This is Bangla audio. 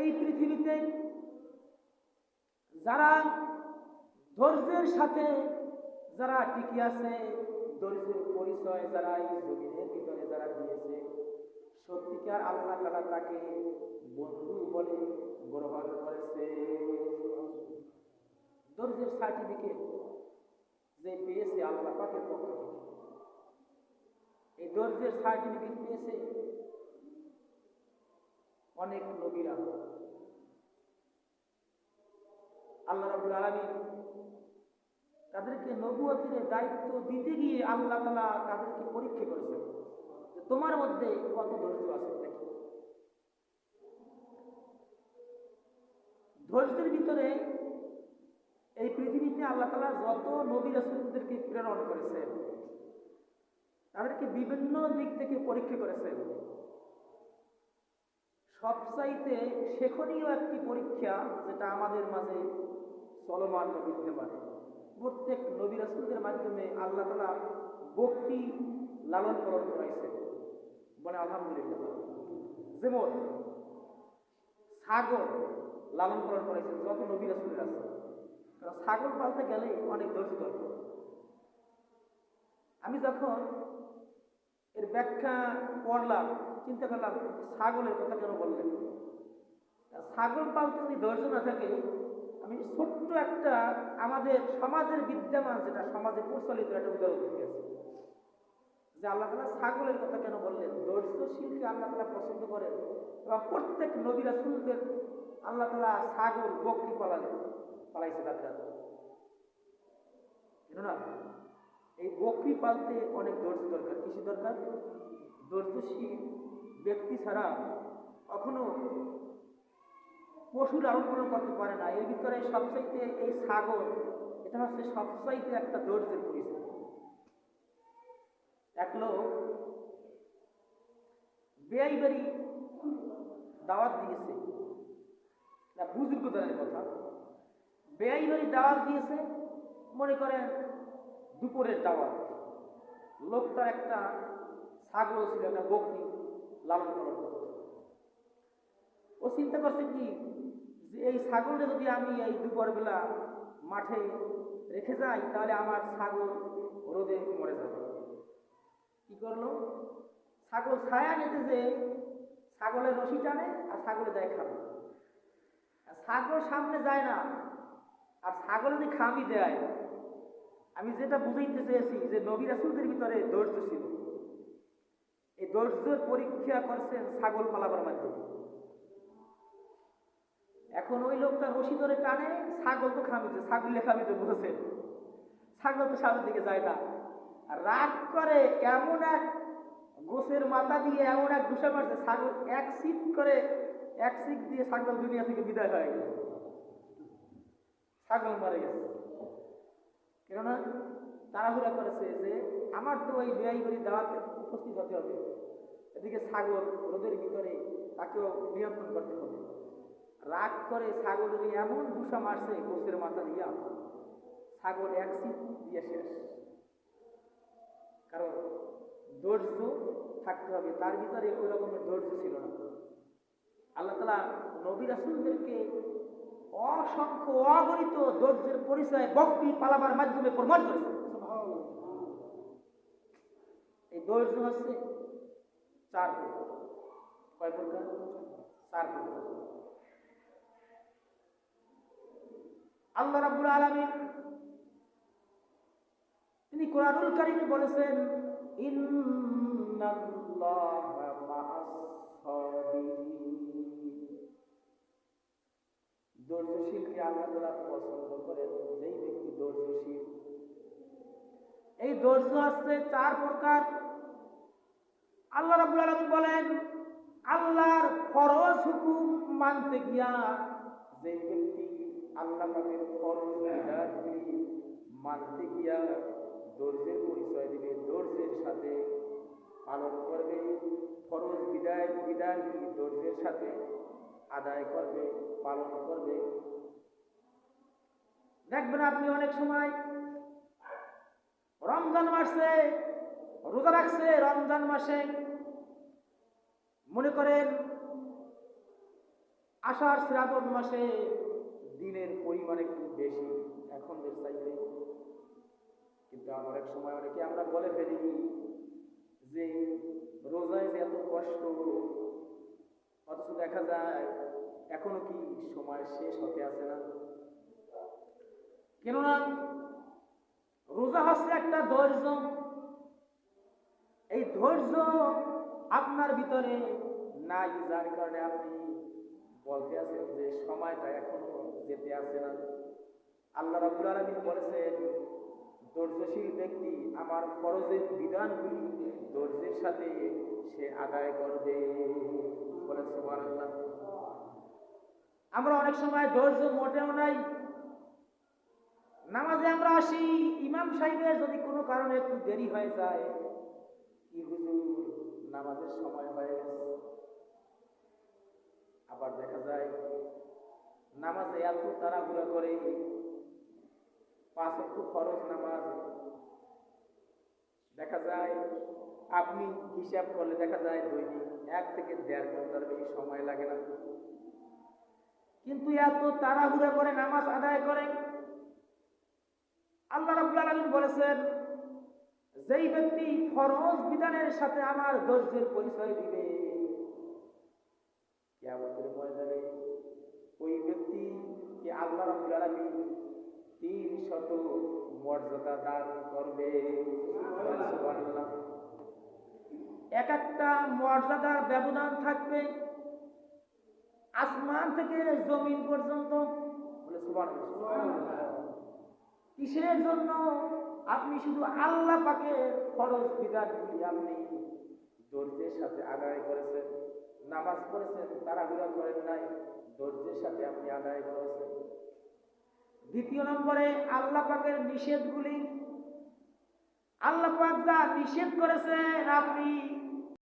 এই পৃথিবীতে যারা ধৈর্যের সাথে যারা টিকে আছে, ধৈর্যের পরিচয় যারা এই জমিনের ভিতরে যারা দিয়েছে, সত্যিকার আল্লাহ তালা তাকে বন্ধু বলে গ্রহণ করেছে। ধৈর্যের সার্টিফিকেট যে পেয়েছে আল্লাহ পাকের পক্ষ থেকে। এই ধৈর্যের সার্টিফিকেট পেয়েছে অনেক নবীরা। আল্লাহ রাবুল আলমী তাদেরকে নবুয়তের দায়িত্ব দিতে গিয়ে আল্লাহ তালা তাদেরকে পরীক্ষা করেছেন তোমার মধ্যে কত ধৈর্য আছে ধৈর্যের ভিতরে এই পৃথিবীতে আল্লাহ তালা যত নবী রাসুলদেরকে প্রেরণ করেছেন, তাদেরকে বিভিন্ন দিক থেকে পরীক্ষা করেছেন। সবচাইতে শেখনীয় একটি পরীক্ষা যেটা আমাদের মাঝে চলমান বিদ্যমান প্রত্যেক নবী রাসুলদের মাধ্যমে আল্লাহ তালা ভক্তি লালন পালন করাইছে বলে আলহামদুলিল্লাহ। যেমন ছাগল লালন পালন করাইছে যত নবী রাসুলের আছে। কারণ ছাগল পালতে গেলে অনেক ধৈর্য দরকার আমি যখন এর ব্যাখ্যা পড়লাম, চিন্তা করলাম, ছাগলের কথা কেন বললেন? ছাগল পালতে যদি ধৈর্য না থাকে আমি ছোট্ট একটা আমাদের সমাজের বিদ্যমান যেটা সমাজে প্রচলিত একটা উদাহরণ দিয়েছি। যে আল্লাহ তালা ছাগলের কথা কেন বললেন? ধৈর্যশীলকে আল্লাহ তালা পছন্দ করেন এবং প্রত্যেক নবীরা শুনতেন আল্লাহ তালা ছাগল বকরি পালালেন পালাইছে তাদের না এই বকরি পালতে অনেক ধৈর্য দরকার। কিসের দরকার? ধৈর্যশীল ব্যক্তি ছাড়া কখনো পশু লালন করতে পারে না। এর ভিতরে সবচাইতে এই ছাগল এটা হচ্ছে সবচাইতে একটা ধৈর্যের পরিচয়। এক লোক বেআই বাড়ি দাওয়াত দিয়েছে। না বুজুর্গ দলের কথা। বেআই বাড়ি দাওয়াত দিয়েছে, মনে করেন দুপুরের দাওয়াত। লোকটা একটা ছাগল ছিল, একটা বকরি লালন পালন ও চিন্তা করছে কি, যে এই ছাগলটা যদি আমি এই দুপুরবেলা মাঠে রেখে যাই, তাহলে আমার ছাগল রোদে মরে যাবে। কি করল? ছাগল ছায়া নিতে যে ছাগলের রশি টানে আর ছাগলে যায় খাবে। আর ছাগল সামনে যায় না, আর ছাগল যদি খামি দেয় আমি যেটা বুঝাইতে চেয়েছি যে নবী রাসুলদের ভিতরে ধৈর্য ছিল। এই ধৈর্যের পরীক্ষা করছেন ছাগল পালাবার মাধ্যমে। এখন ওই লোকটা রশি ধরে টানে, ছাগল তো খামিছে ছাগলে খামিতে বসে ছাগল তো সামনের দিকে যায় না। রাগ করে এমন এক গোসের মাথা দিয়ে এমন এক ঘুষা মারছে, ছাগল এক সিট করে, এক সিট দিয়ে ছাগল দুনিয়া থেকে বিদায় হয়ে গেল। ছাগল মারা গেছে। কেননা তাড়াহুড়া করেছে যে আমার তো ওই বেআই বাড়ি দাওয়াতে উপস্থিত হতে হবে। এদিকে ছাগল রোদের ভিতরে তাকেও নিয়ন্ত্রণ করতে হবে। রাগ করে ছাগলের এমন ঘুষা মারছে গোসের মাথা দিয়া। ছাগল এক সিট দিয়ে শেষ। কারণ ধৈর্য থাকতে হবে, তার ভিতরে ওই রকমের ধৈর্য ছিল না। আল্লাহ তালা নবী রাসুলদেরকে অসংখ্য অগণিত ধৈর্যের পরিচয় বক্তি পালাবার মাধ্যমে প্রমাণ করেছে। এই ধৈর্য হচ্ছে চার কয় প্রকার চার আল্লাহ রাব্বুল আলামিন তিনি কোরআনুল কারীমে বলেছেন, ইন্নাল্লাহা ধৈর্যশীলকে আল্লাহ তাআলা পছন্দ করেন যেই ব্যক্তি ধৈর্যশীল এই ধৈর্য আসছে চার প্রকার। আল্লাহ রাব্বুল আলামিন বলেন, আল্লাহর ফরজ হুকুম মানতে গিয়া যে ব্যক্তি আল্লাহ পাকের ফরজ বিধানগুলি মানতে গিয়া ধৈর্যের পরিচয় দিবে ধৈর্যের সাথে পালন করবে, ফরজ বিদায় বিধানগুলি ধৈর্যের সাথে আদায় করবে, পালন করবে। দেখবেন আপনি অনেক সময় রমজান মাসে, রোজা রাখছে, রমজান মাসে মনে করেন আষাঢ় শ্রাবণ মাসে দিনের পরিমাণ একটু বেশি, এখন চাইতে। কিন্তু আমার এক সময় অনেকে আমরা বলে ফেলি যে রোজায় যে এত কষ্ট, অথচ দেখা যায় এখনও কি সময় শেষ হতে আসে না? কেননা রোজা হচ্ছে একটা ধৈর্য, এই ধৈর্য আপনার ভিতরে নাই, যার কারণে আপনি বলতে আছেন যে সময়টা এখনও যেতে আসে না। আল্লাহ রাবুল আলমিন বলেছেন, ধৈর্যশীল ব্যক্তি আমার ফরজের বিধানগুলি ধৈর্যের সাথে সে আদায় করবে। বলেন সুবহানাল্লাহ। আমরা অনেক সময় ধৈর্য মোটেও নাই। নামাজে আমরা আসি, ইমাম সাহেবের যদি কোনো কারণে একটু দেরি হয়ে যায়, কি নামাজের সময় হয়ে গেছে। আবার দেখা যায়, নামাজে এত তাড়াহুড়া করে, পাঁচ একটু ফরজ নামাজ। দেখা যায়, আপনি হিসাব করলে দেখা যায় দৈনিক এক থেকে দেড় ঘণ্টার বেশি সময় লাগে না। কিন্তু এত তাড়াহুড়া করে নামাজ আদায় করে আল্লাহ রাব্বুল আলামিন বলেছেন যেই ব্যক্তি ফরজ বিধানের সাথে আমার ধৈর্যের পরিচয় দিবে কিয়ামতের ময়দানে ওই ব্যক্তিকে আল্লাহ রাব্বুল আলামিন তিন শত মর্যাদা দান করবে। এক একটা মর্যাদার ব্যবধান থাকবে। আসমান থেকে জমিন পর্যন্ত। কিসের জন্য আপনি শুধু আল্লাহ পাকে ফরজ বিধানগুলি আপনি ধৈর্যের সাথে আদায় করেছেন, নামাজ পড়েছেন, তাড়াহুড়া করেন নাই, ধৈর্যের সাথে আপনি আদায় করেছেন? দ্বিতীয় নম্বরে আল্লাহ পাকের নিষেধগুলি। আল্লাহ পাক যা নিষেধ করেছেন, আপনি